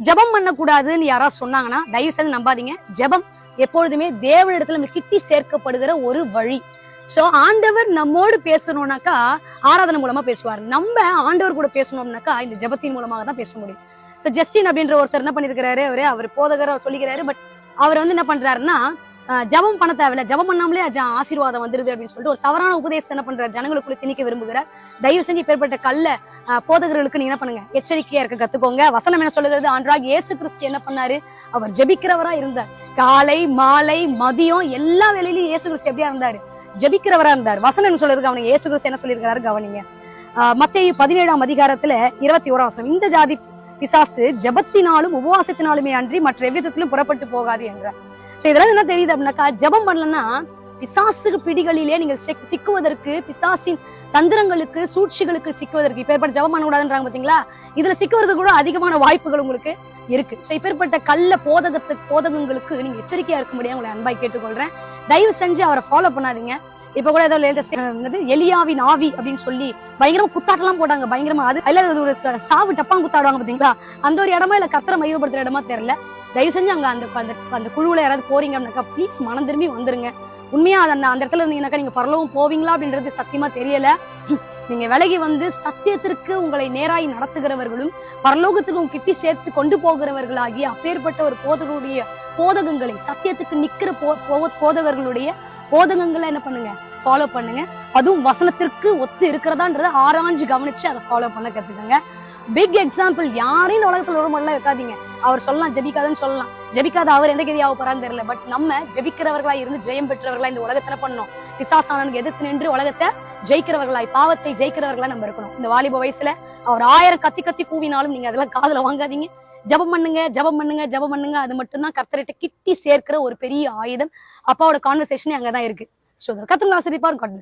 ஜெபம் பண்ணக்கூடாதுன்னு யாராவது சொன்னாங்கன்னா தயவு செய்து நம்பாதீங்க. ஜெபம் எப்பொழுதுமே தேவனிடத்துல நம்ம கிட்டி சேர்க்கப்படுகிற ஒரு வழி. சோ ஆண்டவர் நம்மோடு பேசணும்னாக்கா ஆராதனை மூலமா பேசுவார். நம்ம ஆண்டவர் கூட பேசணும்னாக்கா இந்த ஜெபத்தின் மூலமாக தான் பேச முடியும். சோ ஜஸ்டின் அப்படின்ற ஒருத்தர் என்ன பண்ணிருக்கிறாரு? அவரு அவர் போதகர சொல்லிக்கிறாரு. பட் அவர் வந்து என்ன பண்றாருன்னா ஜபம் பண்ண தேவையில்ல. ஜபம் பண்ணாமலே ஆசீர்வாதம் வந்துருது அப்படின்னு சொல்லிட்டு ஒரு தவறான உபதேசத்தை என்ன பண்ற ஜனங்களுக்குள்ள திணிக்க விரும்புகிற தயவு செஞ்சு பேர்பட்ட கல்ல போதகர்களுக்கு நீங்க என்ன பண்ணுங்க? எச்சரிக்கையா இருக்க கத்துக்கோங்க. வசனம் என்ன சொல்லுகிறது? ஆண்டராக இயேசு கிறிஸ்து என்ன பண்ணாரு? அவர் ஜெபிக்கிறவரா இருந்தார். காலை மாலை மதியம் எல்லா வேலையிலும் இயேசு கிறிஸ்து எப்படியா இருந்தாரு? ஜபிக்கிறவரா இருந்தார். வசனம் என்ன சொல்லிருக்கு அவனுக்கு இயேசு கிறிஸ்து என்ன சொல்லியிருக்காரு கவனிங்க. ஆஹ் பதினேழாம் அதிகாரத்துல இருபத்தி ஓராம் வசனம். இந்த ஜாதி பிசாசு ஜெபத்தினாலும் உபவாசத்தினாலுமே அன்றி மற்ற எவ்விதத்திலும் புறப்பட்டு போகாது என்றார் சோ இதெல்லாம் என்ன தெரியுது அப்படின்னாக்கா ஜெபம் பண்ணலன்னா பிசாசுக்கு பிடிகளிலே நீங்கள் சிக்குவதற்கு பிசாசின் தந்திரங்களுக்கு சூழ்ச்சிகளுக்கு சிக்குவதற்கு இப்பேற்பட்ட ஜெபம் பண்ணக்கூடாதுன்றாங்க பாத்தீங்களா? இதுல சிக்குவதற்கு கூட அதிகமான வாய்ப்புகள் உங்களுக்கு இருக்கு. சோ இப்பேற்பட்ட கள்ள போதகத்து போதகங்களுக்கு நீங்க எச்சரிக்கையா இருக்க முடியாது. உங்களை அன்பாய் கேட்டுக்கொள்றேன். தயவு செஞ்சு அவரை ஃபாலோ பண்ணாதீங்க. இப்ப கூட ஏதோ latest, எலியாவின் ஆவி அப்படின்னு சொல்லி பயங்கரமா குத்தாட்டெல்லாம் போட்டாங்க. பயங்கரமா அது அதுல ஒரு சாவு டப்பான் குத்தாடுவாங்க பாத்தீங்களா? அந்த ஒரு இடமா இல்ல கத்திர மையப்படுத்துற இடமா தெரியல. தயவு செஞ்சு அங்க அந்த அந்த அந்த குழுவுல யாராவது போறீங்க அப்படின்னாக்கா ப்ளீஸ் மனம் திரும்பி வந்துருங்க. உண்மையா அந்த அந்த இடத்துல இருந்தீங்கன்னாக்கா நீங்க பரலவும் போவீங்களா அப்படின்றது சத்தியமா தெரியல. நீங்க விலகி வந்து சத்தியத்திற்கு உங்களை நேராய் நடத்துகிறவர்களும் பரலோகத்துக்கு உங்க கிட்டி சேர்த்து கொண்டு போகிறவர்களாகிய அப்பேற்பட்ட ஒரு போதகருடைய போதகங்களை சத்தியத்துக்கு நிக்கிற போ போ- போதகர்களுடைய போதகங்களை என்ன பண்ணுங்க? ஃபாலோ பண்ணுங்க. அதுவும் வசனத்திற்கு ஒத்து இருக்கிறதான்றத ஆராய்ஞ்சு கவனிச்சு அதை ஃபாலோ பண்ண கத்துக்கங்க. பிக் எக்ஸாம்பிள் யாரையும் இந்த உலகத்துல ஒரு முறையில வைக்காதீங்க. அவர் சொல்லலாம் ஜெபிக்காதன்னு சொல்லலாம். ஜெபிக்காத அவர் எந்த கதியாக போறான்னு தெரியல. பட் நம்ம ஜெபிக்கிறவர்களா இருந்து ஜெயம் பெற்றவர்களா இந்த உலகத்துல பண்ணோம் பிசாசானனுக்கு எதிர்த்து நின்று உலகத்தை ஜெயிக்கிறவர்களாய் பாவத்தை ஜெயிக்கிறவர்களா நம்ம இருக்கணும். இந்த வாலிப வயசுல அவர் ஆயிரம் கத்தி கத்தி கூவினாலும் நீங்க அதெல்லாம் காதுல வாங்காதீங்க. ஜெபம் பண்ணுங்க ஜெபம் பண்ணுங்க ஜெபம் பண்ணுங்க. அது மட்டும்தான் கர்த்தர்கிட்ட கிட்டி சேர்க்கிற ஒரு பெரிய ஆயுதம். அப்பாவோட கான்வர்சேஷனே அங்கதான் இருக்கு. So கத்துங்க ஆசிரியப்பார் God